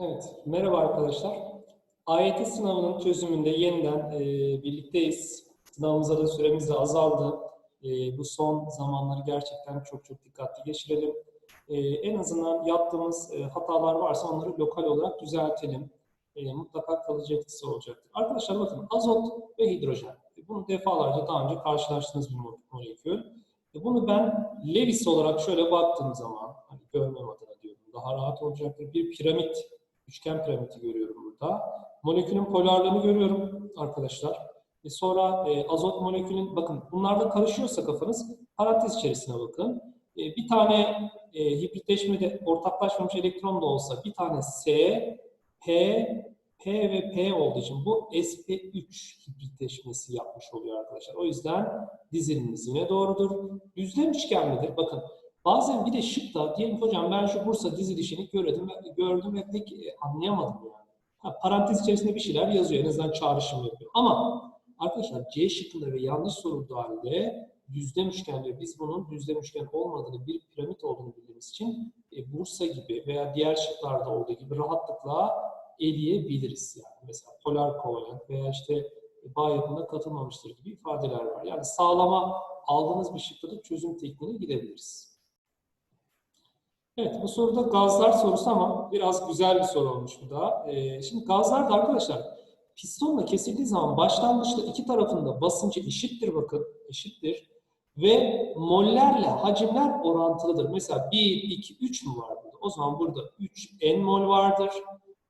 Evet, merhaba arkadaşlar. AYT sınavının çözümünde yeniden e, birlikteyiz. Sınavımıza da süremiz de azaldı. E, bu son zamanları gerçekten çok çok dikkatli geçirelim. E, en azından yaptığımız e, hatalar varsa onları lokal olarak düzeltelim. E, mutlaka kalıcı etkisi olacaktır. Arkadaşlar bakın azot ve hidrojen. E, Bunu defalarca daha önce karşılaştığınız bir mo- molekül. E, Bunu ben Lewis olarak şöyle baktığım zaman, hani görmem adına diyorum, daha rahat olacaktır. Bir piramit üçgen piramidi görüyorum burada. Molekülün polarlığını görüyorum arkadaşlar. E sonra e, azot molekülün, bakın bunlarda karışıyorsa kafanız parantez içerisine bakın. E, bir tane e, hibritleşmede ortaklaşmamış elektron da olsa bir tane S, P, P ve P olduğu için bu sp3 hibritleşmesi yapmış oluyor arkadaşlar. O yüzden dizilimimiz yine doğrudur. Düzlem üçgenlidir. Bakın Bazen bir de şıkta diyelim hocam ben şu Bursa dizilişini gördüm gördüm ve pek e, anlayamadım yani. Ha, parantez içerisinde bir şeyler yazıyor. En azından çağrışım yapıyor. Ama arkadaşlar C şıkkında ve yanlış sorulduğu halde düzlem üçgenleri biz bunun düzlem üçgen olmadığını bir piramit olduğunu bildiğimiz için e, Bursa gibi veya diğer şıklarda olduğu gibi rahatlıkla eleyebiliriz. Yani mesela polar kovalent veya işte e, bağ yapımına katılmamıştır gibi ifadeler var. Yani sağlama aldığınız bir şıkta da çözüm tekniğine gidebiliriz. Evet, bu soruda gazlar sorusu ama biraz güzel bir soru olmuş bu da. Ee, şimdi gazlar da arkadaşlar pistonla kesildiği zaman başlangıçta iki tarafında basıncı eşittir bakın, eşittir. Ve mollerle hacimler orantılıdır. Mesela 1, 2, 3 mü var burada? O zaman burada 3 n mol vardır.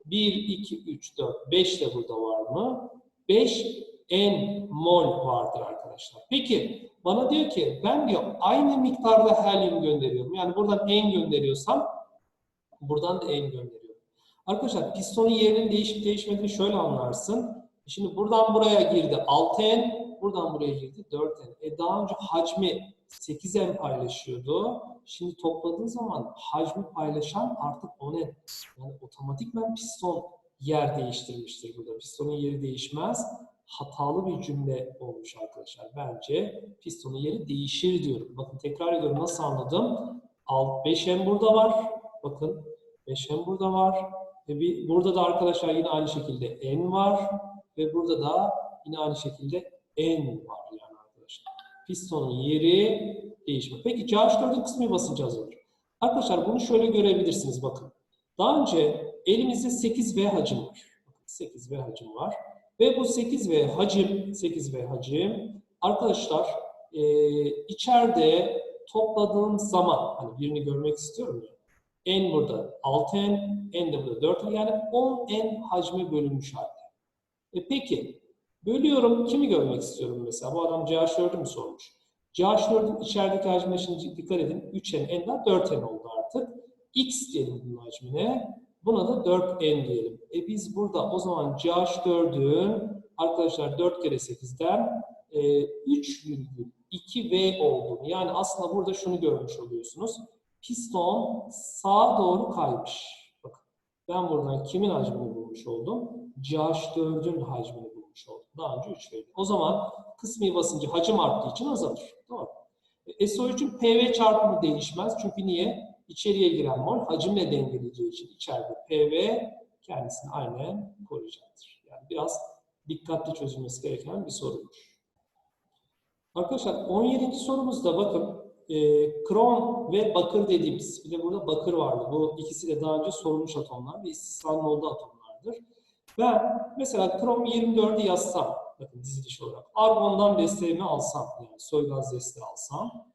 1, 2, 3, 4, 5 de burada var mı? 5 n mol vardır arkadaşlar. Peki bana diyor ki ben diyor aynı miktarda helyum gönderiyorum. Yani buradan n gönderiyorsam buradan da n gönderiyorum. Arkadaşlar pistonun yerinin değişip değişmediğini şöyle anlarsın. Şimdi buradan buraya girdi 6n, buradan buraya girdi 4n. E daha önce hacmi 8n paylaşıyordu. Şimdi topladığın zaman hacmi paylaşan artık 10n. Yani otomatikman piston yer değiştirmiştir burada. Pistonun yeri değişmez hatalı bir cümle olmuş arkadaşlar. Bence pistonun yeri değişir diyorum. Bakın tekrar ediyorum nasıl anladım? Alt 5M burada var. Bakın 5M burada var. Ve bir, burada da arkadaşlar yine aynı şekilde N var. Ve burada da yine aynı şekilde N var yani arkadaşlar. Pistonun yeri değişmiyor. Peki CH4'ün kısmi basıncı azalır. Arkadaşlar bunu şöyle görebilirsiniz bakın. Daha önce elimizde 8V hacim var. 8V hacim var. Ve bu 8V hacim, 8V hacim arkadaşlar e, içeride topladığım zaman hani birini görmek istiyorum ya. N burada 6N, N de burada 4N yani 10N hacmi bölünmüş halde. E peki bölüyorum kimi görmek istiyorum mesela bu adam CH4'ü mü sormuş. CH4'ün içerideki hacmine şimdi dikkat edin 3N, N var 4N oldu artık. X diyelim bunun hacmine. Buna da 4n diyelim. E biz burada o zaman CH4'ün arkadaşlar 4 kere 8'den e, 3,2V olduğunu yani aslında burada şunu görmüş oluyorsunuz. Piston sağa doğru kaymış. Bakın ben buradan kimin hacmini bulmuş oldum? CH4'ün hacmini bulmuş oldum. Daha önce 3V'di. O zaman kısmi basıncı hacim arttığı için azalır. Doğru. E, SO3'ün PV çarpımı değişmez. Çünkü niye? İçeriye giren mol hacimle dengeleyeceği için içeride PV kendisini aynen koruyacaktır. Yani biraz dikkatli çözülmesi gereken bir sorumuş. Arkadaşlar 17. sorumuzda bakın e, krom ve bakır dediğimiz bir de burada bakır vardı. Bu ikisi de daha önce sorulmuş atomlar ve istisnanın olduğu atomlardır. Ben mesela krom 24'ü yazsam bakın diziliş olarak argondan desteğimi alsam yani soy gaz desteği alsam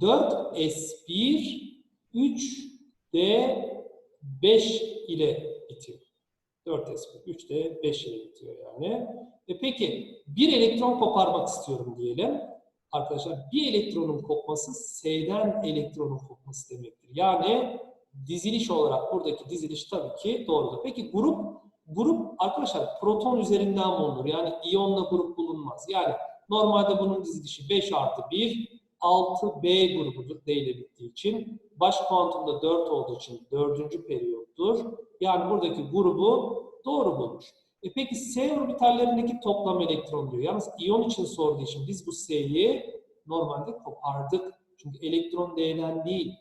4s1 3D5 ile bitiyor. 4S1, 3D5 ile bitiyor yani. E peki bir elektron koparmak istiyorum diyelim. Arkadaşlar bir elektronun kopması S'den elektronun kopması demektir. Yani diziliş olarak buradaki diziliş tabii ki doğrudur. Peki grup grup arkadaşlar proton üzerinden bulunur. Yani iyonla grup bulunmaz. Yani normalde bunun dizilişi 5 artı 1 6B grubudur D ile bittiği için. Baş kuantumda 4 olduğu için 4. periyottur. Yani buradaki grubu doğru bulmuş. E peki S orbitallerindeki toplam elektron diyor. Yalnız iyon için sorduğu için biz bu S'yi normalde kopardık. Çünkü elektron D'den değil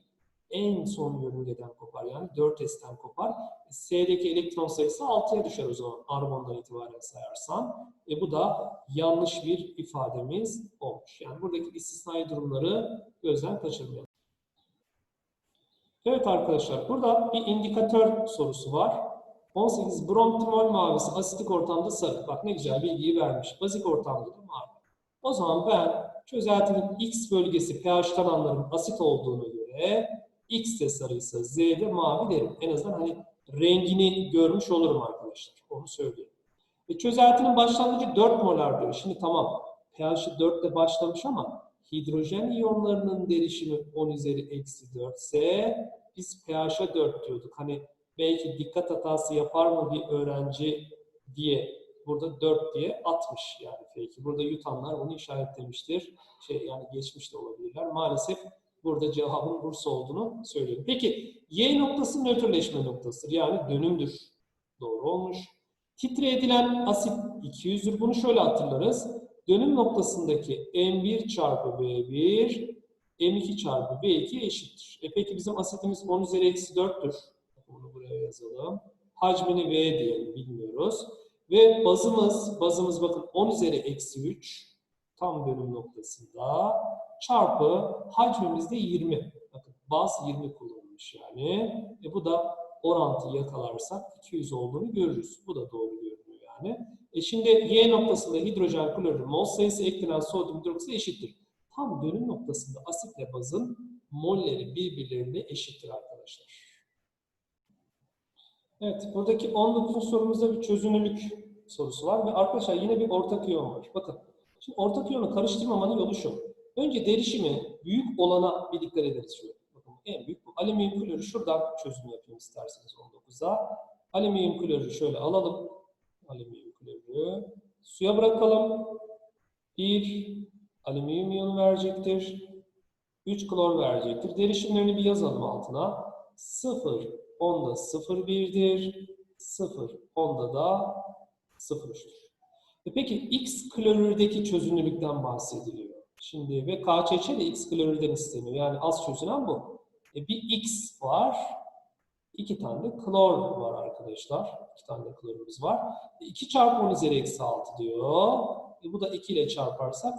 en son yörüngeden kopar. Yani 4S'ten kopar. S'deki elektron sayısı 6'ya düşer o zaman argondan itibaren sayarsan. E bu da yanlış bir ifademiz olmuş. Yani buradaki istisnai durumları gözden kaçırmayalım. Evet arkadaşlar burada bir indikatör sorusu var. 18 bromtimol mavisi asitik ortamda sarı. Bak ne güzel bilgiyi vermiş. Bazik ortamda da mavi. O zaman ben çözeltinin X bölgesi pH'tan anlarım asit olduğuna göre X de sarıysa Z de mavi derim. En azından hani rengini görmüş olurum arkadaşlar. Onu söyleyeyim. E, çözeltinin başlangıcı 4 molar diyor. Şimdi tamam pH'i 4 ile başlamış ama hidrojen iyonlarının derişimi 10 üzeri eksi 4 ise biz pH'e 4 diyorduk. Hani belki dikkat hatası yapar mı bir öğrenci diye burada 4 diye atmış yani peki. Burada yutanlar onu işaretlemiştir. Şey yani geçmiş de olabilirler. Maalesef burada cevabın Bursa olduğunu söylüyorum. Peki Y noktası nötrleşme noktasıdır. Yani dönümdür. Doğru olmuş. Titre edilen asit 200'dür. Bunu şöyle hatırlarız. Dönüm noktasındaki M1 çarpı B1 M2 çarpı B2 eşittir. E peki bizim asitimiz 10 üzeri eksi 4'tür. Bunu buraya yazalım. Hacmini V diyelim bilmiyoruz. Ve bazımız, bazımız bakın 10 üzeri eksi 3 tam dönüm noktasında çarpı hacmimiz de 20. Bakın baz 20 kullanılmış yani. E bu da orantıyı yakalarsak 200 olduğunu görürüz. Bu da doğru görünüyor yani. E şimdi Y noktasında hidrojen klorür mol sayısı eklenen sodyum hidroksit eşittir. Tam dönüm noktasında asitle bazın molleri birbirlerine eşittir arkadaşlar. Evet, buradaki 19. sorumuzda bir çözünürlük sorusu var ve arkadaşlar yine bir ortak iyon var. Bakın, şimdi ortak iyonu karıştırmamanın yolu şu. Önce derişimi büyük olana bir dikkat ederiz şöyle. Bakın en büyük bu alüminyum klorü şuradan çözüm yapayım isterseniz 19'a. Alüminyum klorü şöyle alalım. Alüminyum klorü. Suya bırakalım. 1 alüminyum iyonu verecektir. 3 klor verecektir. Derişimlerini bir yazalım altına. 0, onda 0,1'dir. 0, onda da 0,3'tür. E peki X klorürdeki çözünürlükten bahsediliyor. Şimdi ve KÇÇ de X klorürden isteniyor. Yani az çözünen bu. E bir X var. iki tane de klor var arkadaşlar. İki tane de klorumuz var. E 2 çarpı 10 üzeri eksi 6 diyor. E bu da 2 ile çarparsak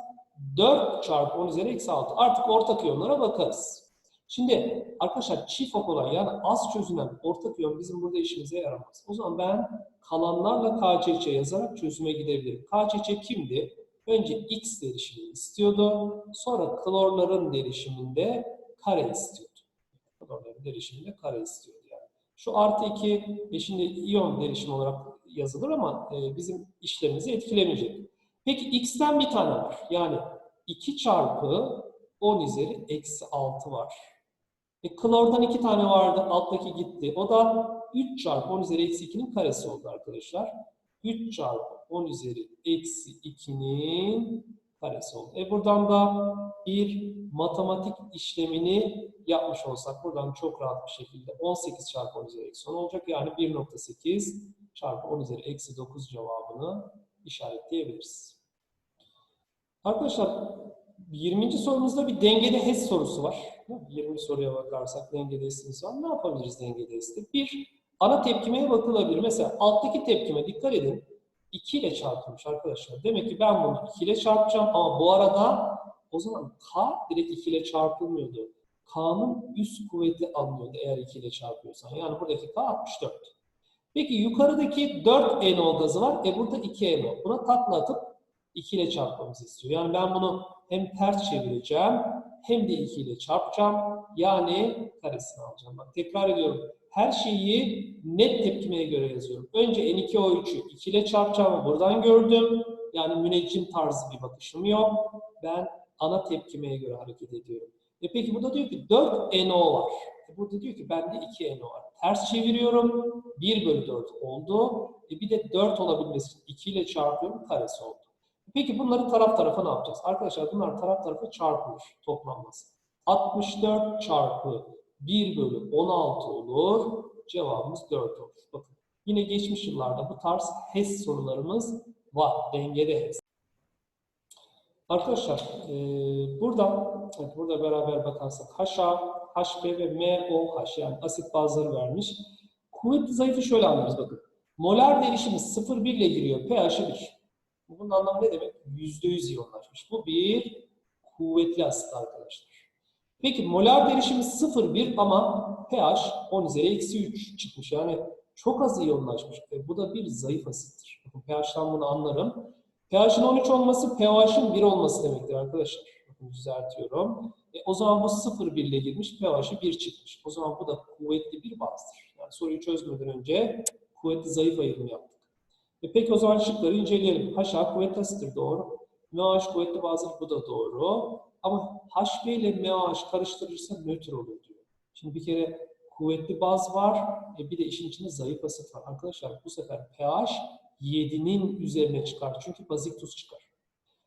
4 çarpı 10 üzeri eksi 6. Artık ortak iyonlara bakarız. Şimdi arkadaşlar çift ok olan yani az çözünen ortak iyon bizim burada işimize yaramaz. O zaman ben kalanlarla KÇÇ yazarak çözüme gidebilirim. KÇÇ kimdi? Önce X derişimini istiyordu. Sonra klorların derişiminde kare istiyordu. Klorların derişiminde kare istiyordu yani. Şu artı 2 e şimdi iyon derişimi olarak yazılır ama e, bizim işlerimizi etkilemeyecek. Peki X'ten bir tane var. Yani 2 çarpı 10 üzeri eksi 6 var. E, klordan 2 tane vardı. Alttaki gitti. O da 3 çarpı 10 üzeri eksi 2'nin karesi oldu arkadaşlar. 3 çarpı 10 üzeri eksi 2'nin karesi oldu. E buradan da bir matematik işlemini yapmış olsak buradan çok rahat bir şekilde 18 çarpı 10 üzeri eksi 10 olacak. Yani 1.8 çarpı 10 üzeri eksi 9 cevabını işaretleyebiliriz. Arkadaşlar 20. sorumuzda bir dengede HES sorusu var. 20 soruya bakarsak dengede HES'imiz var. Ne yapabiliriz dengede HES'te? Bir, ana tepkimeye bakılabilir. Mesela alttaki tepkime dikkat edin. 2 ile çarpılmış arkadaşlar. Demek ki ben bunu 2 ile çarpacağım ama bu arada o zaman K direkt 2 ile çarpılmıyordu. K'nın üst kuvveti alınıyordu eğer 2 ile çarpıyorsan. Yani buradaki K 64. Peki yukarıdaki 4 NO gazı var. E burada 2 NO. Buna takla atıp 2 ile çarpmamızı istiyor. Yani ben bunu hem ters çevireceğim hem de 2 ile çarpacağım. Yani karesini alacağım. Bak tekrar ediyorum. Her şeyi net tepkimeye göre yazıyorum. Önce N2O3'ü 2 ile çarpacağımı buradan gördüm. Yani müneccim tarzı bir bakışım yok. Ben ana tepkimeye göre hareket ediyorum. E peki burada diyor ki 4 NO var. E burada diyor ki bende 2 NO var. Ters çeviriyorum. 1 bölü 4 oldu. E bir de 4 olabilmesi için 2 ile çarpıyorum. Karesi oldu. Peki bunları taraf tarafa ne yapacağız? Arkadaşlar bunlar taraf tarafa çarpılır. Toplanması. 64 çarpı 1 bölü 16 olur. Cevabımız 4 olur. Bakın yine geçmiş yıllarda bu tarz HES sorularımız var. Dengede HES. Arkadaşlar e, burada burada beraber bakarsak HA, HB ve MOH yani asit bazları vermiş. Kuvvetli zayıfı şöyle anlarız bakın. Molar derişimiz 0,1 ile giriyor. pH'i 1. Bunun anlamı ne demek? %100 iyonlaşmış. Bu bir kuvvetli asit arkadaşlar. Peki molar derişimiz 0,1 ama pH 10 üzeri eksi 3 çıkmış. Yani çok az iyonlaşmış. E, bu da bir zayıf asittir. Bakın pH'tan bunu anlarım. pH'in 13 olması pH'in 1 olması demektir arkadaşlar. Bakın düzeltiyorum. E, o zaman bu 0,1 ile girmiş, pH'i 1 çıkmış. O zaman bu da kuvvetli bir bazdır. Yani soruyu çözmeden önce kuvvetli zayıf ayrımı yaptık. E, peki o zaman şıkları inceleyelim. HA kuvvetli asittir doğru. MH kuvvetli bazdır bu da doğru. Ama HB ile MH karıştırırsa nötr olur diyor. Şimdi bir kere kuvvetli baz var, e bir de işin içinde zayıf asit var. Arkadaşlar bu sefer pH 7'nin üzerine çıkar. Çünkü bazik tuz çıkar.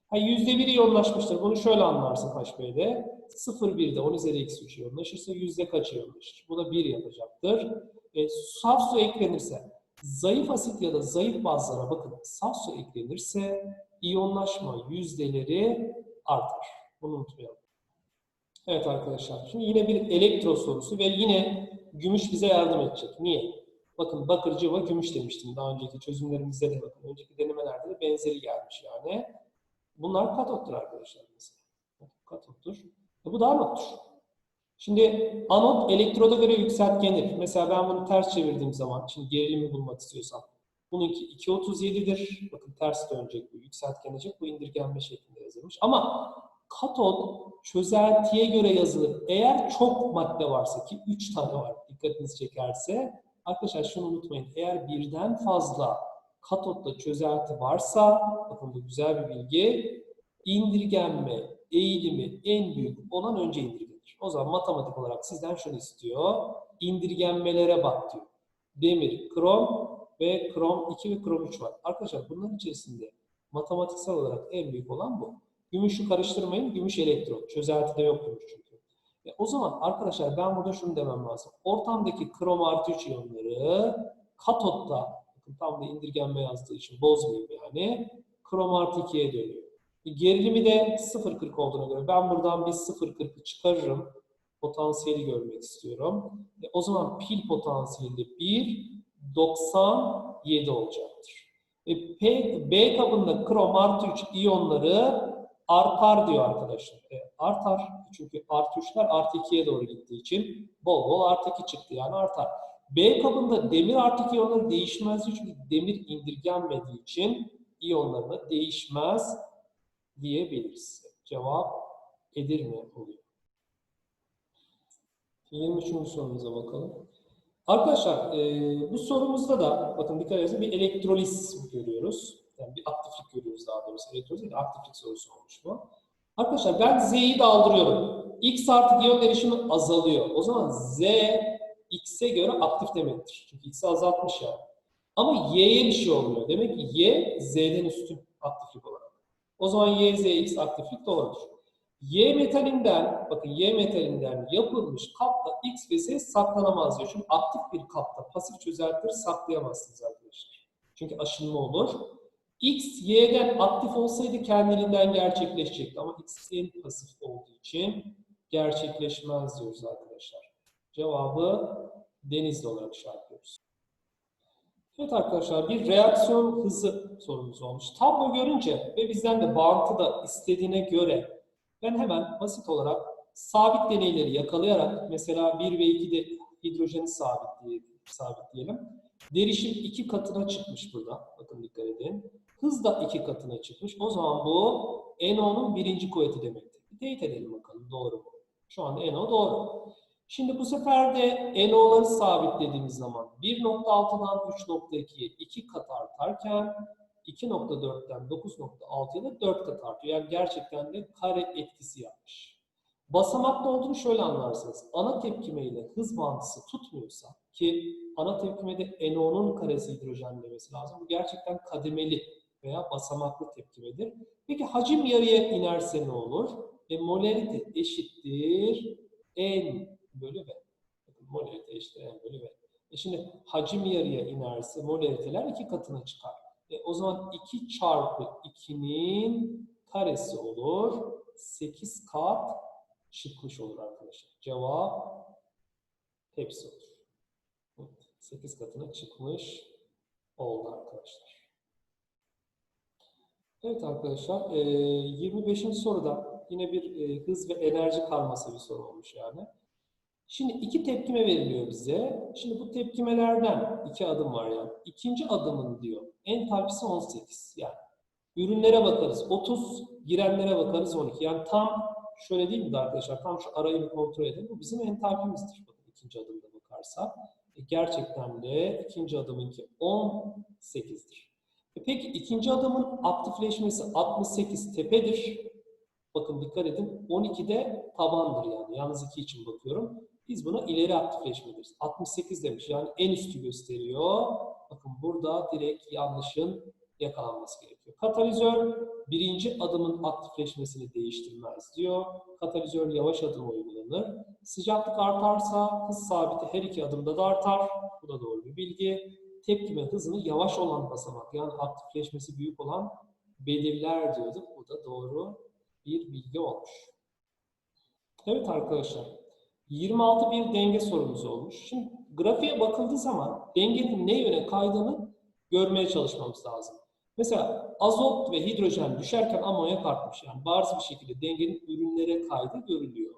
Ha %1 iyonlaşmıştır. Bunu şöyle anlarsın HB'de. 0,1'de 10 üzeri eksi 3 iyonlaşırsa yüzde kaç iyonlaşır? Bu da 1 yapacaktır. E, saf su eklenirse, zayıf asit ya da zayıf bazlara bakın saf su eklenirse iyonlaşma yüzdeleri artar. Bunu unutmayalım. Evet arkadaşlar. Şimdi yine bir elektro sorusu ve yine gümüş bize yardım edecek. Niye? Bakın bakır, cıva, gümüş demiştim daha önceki çözümlerimizde de bakın. Önceki denemelerde de benzeri gelmiş yani. Bunlar katottur arkadaşlar mesela. Katottur. E bu da anottur. Şimdi anot elektroda göre yükseltgenir. Mesela ben bunu ters çevirdiğim zaman, şimdi gerilimi bulmak istiyorsam, bununki 2.37'dir. Bakın ters dönecek bu, yükseltgenecek. Bu indirgenme şeklinde yazılmış. Ama katot çözeltiye göre yazılır. Eğer çok madde varsa ki 3 tane var dikkatinizi çekerse arkadaşlar şunu unutmayın. Eğer birden fazla katotta çözelti varsa bakın bu güzel bir bilgi indirgenme eğilimi en büyük olan önce indirgenir. O zaman matematik olarak sizden şunu istiyor. İndirgenmelere bak diyor. Demir, krom ve krom 2 ve krom 3 var. Arkadaşlar bunların içerisinde matematiksel olarak en büyük olan bu. Gümüşü karıştırmayın. Gümüş elektron. Çözeltide yok gümüş çünkü. E, o zaman arkadaşlar ben burada şunu demem lazım. Ortamdaki krom artı 3 iyonları katotta tam da indirgenme yazdığı için bozmayayım yani. Krom artı 2'ye dönüyor. E, gerilimi de 0.40 olduğuna göre ben buradan bir 0.40'ı çıkarırım. Potansiyeli görmek istiyorum. E, o zaman pil potansiyeli de 1.97 olacaktır. E, P, B kabında krom artı 3 iyonları artar diyor arkadaşlar. E, artar. Çünkü artı 3'ler artı 2'ye doğru gittiği için bol bol artı 2 çıktı yani artar. B kabında demir artı 2 iyonları değişmez çünkü demir indirgenmediği için iyonları değişmez diyebiliriz. Cevap Edirne oluyor. 23. sorumuza bakalım. Arkadaşlar e, bu sorumuzda da bakın dikkat ederseniz bir elektroliz görüyoruz. Yani bir aktiflik görüyoruz daha doğrusu. Elektroliz değil de aktiflik sorusu olmuş bu. Arkadaşlar ben Z'yi daldırıyorum. X artı iyon derişimi azalıyor. O zaman Z X'e göre aktif demektir. Çünkü X'i azaltmış ya. Ama Y'ye bir şey olmuyor. Demek ki Y Z'den üstün aktiflik olarak. O zaman Y, Z, X aktiflik doğrudur. Y metalinden, bakın Y metalinden yapılmış kapta X ve Z saklanamaz diyor. Çünkü aktif bir kapta pasif çözeltileri saklayamazsınız arkadaşlar. Çünkü aşınma olur. X, Y'den aktif olsaydı kendiliğinden gerçekleşecekti. Ama X'in pasif olduğu için gerçekleşmez diyoruz arkadaşlar. Cevabı denizli olarak işaretliyoruz. Evet arkadaşlar bir reaksiyon hızı sorumuz olmuş. Tablo görünce ve bizden de bağıntı da istediğine göre ben hemen basit olarak sabit deneyleri yakalayarak mesela 1 ve 2'de hidrojeni sabitleyelim. Derişim iki katına çıkmış burada. Bakın dikkat edin. Hız da iki katına çıkmış. O zaman bu NO'nun birinci kuvveti demektir. Teyit edelim bakalım doğru mu? Şu anda NO doğru. Şimdi bu sefer de NO'ları sabitlediğimiz zaman 1.6'dan 3.2'ye 2 kat artarken 2.4'ten 9.6'ya da 4 kat artıyor. Yani gerçekten de kare etkisi yapmış. Basamaklı olduğunu şöyle anlarsınız. Ana tepkime ile hız bağıntısı tutmuyorsa ki ana tepkimede NO'nun karesi hidrojenlemesi lazım. Bu gerçekten kademeli veya basamaklı tepkimedir. Peki hacim yarıya inerse ne olur? E, molarite eşittir N bölü V. Bakın eşittir bölü V. E şimdi hacim yarıya inerse molariteler iki katına çıkar. E, o zaman 2 çarpı 2'nin karesi olur. 8 kat çıkmış olur arkadaşlar. Cevap hepsi olur. 8 katına çıkmış oldu arkadaşlar. Evet arkadaşlar, e, 25. soruda yine bir e, hız ve enerji karması bir soru olmuş yani. Şimdi iki tepkime veriliyor bize. Şimdi bu tepkimelerden iki adım var yani. İkinci adımın diyor entalpisi 18 yani. Ürünlere bakarız 30, girenlere bakarız 12. Yani tam şöyle değil mi de arkadaşlar? Tam şu arayı bir kontrol edelim. Bu bizim entalpimizdir. Bakın ikinci adımda bakarsak. E, gerçekten de ikinci adımınki 18'dir. E peki ikinci adımın aktifleşmesi 68 tepedir. Bakın dikkat edin 12'de tabandır yani. Yalnız 2 için bakıyorum. Biz buna ileri aktifleşme deriz. 68 demiş yani en üstü gösteriyor. Bakın burada direkt yanlışın yakalanması gerekiyor. Katalizör birinci adımın aktifleşmesini değiştirmez diyor. Katalizör yavaş adım uygulanır. Sıcaklık artarsa hız sabiti her iki adımda da artar. Bu da doğru bir bilgi. Tepkime hızını yavaş olan basamak yani aktifleşmesi büyük olan belirler diyorduk. Bu da doğru bir bilgi olmuş. Evet arkadaşlar. 26 bir denge sorumuz olmuş. Şimdi grafiğe bakıldığı zaman dengenin ne yöne kaydığını görmeye çalışmamız lazım. Mesela azot ve hidrojen düşerken amonyak artmış. Yani bariz bir şekilde dengenin ürünlere kaydı görülüyor.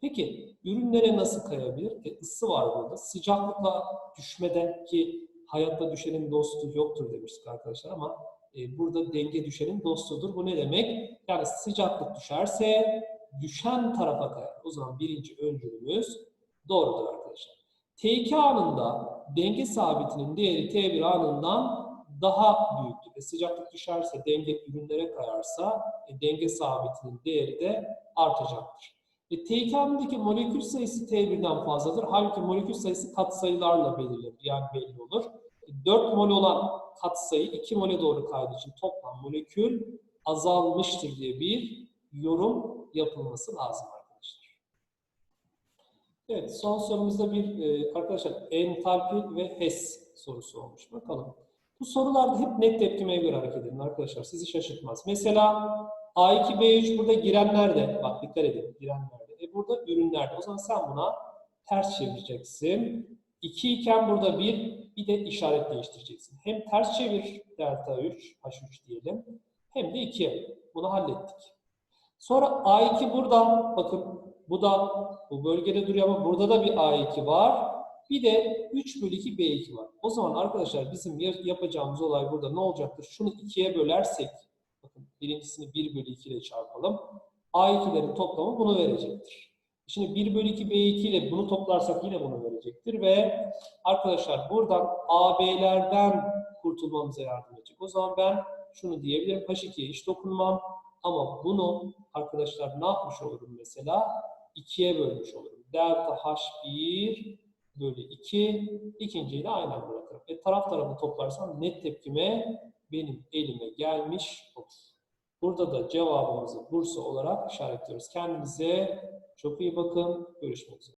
Peki ürünlere nasıl kayabilir? E, ısı var burada. Sıcaklıkla düşmede ki hayatta düşenin dostu yoktur demiştik arkadaşlar ama e, burada denge düşenin dostudur. Bu ne demek? Yani sıcaklık düşerse düşen tarafa kayar. O zaman birinci öncülümüz doğrudur arkadaşlar. T2 anında denge sabitinin değeri T1 anından daha büyüktür. E, sıcaklık düşerse denge ürünlere kayarsa e, denge sabitinin değeri de artacaktır. E, T2 anındaki molekül sayısı T1'den fazladır. Halbuki molekül sayısı katsayılarla belirlenir. Yani belli olur. E, 4 mol olan katsayı 2 mole doğru kaydığı için toplam molekül azalmıştır diye bir yorum yapılması lazım arkadaşlar. Evet, son sorumuzda bir e, arkadaşlar entalpi ve HES sorusu olmuş. Bakalım. Bu sorularda hep net tepkimeye göre hareket edin arkadaşlar. Sizi şaşırtmaz. Mesela A2, B3 burada girenlerde. Bak dikkat edin. Girenlerde. E burada ürünlerde. O zaman sen buna ters çevireceksin. 2 iken burada bir, bir de işaret değiştireceksin. Hem ters çevir delta 3, H3 diyelim. Hem de 2. Bunu hallettik. Sonra A2 burada. Bakın bu da bu bölgede duruyor ama burada da bir A2 var. Bir de 3 bölü 2 B2 var. O zaman arkadaşlar bizim yapacağımız olay burada ne olacaktır? Şunu 2'ye bölersek, bakın birincisini 1 bölü 2 ile çarpalım. A2'lerin toplamı bunu verecektir. Şimdi 1 bölü 2 B2 ile bunu toplarsak yine bunu verecektir ve arkadaşlar buradan AB'lerden kurtulmamıza yardım edecek. O zaman ben şunu diyebilirim. H2'ye hiç dokunmam ama bunu arkadaşlar ne yapmış olurum mesela? 2'ye bölmüş olurum. Delta H1 bölü 2. ikinciyi de aynen bırakırım. E, taraf tarafı toplarsam net tepkime benim elime gelmiş olur. Burada da cevabımızı Bursa olarak işaretliyoruz. Kendinize çok iyi bakın. Görüşmek üzere.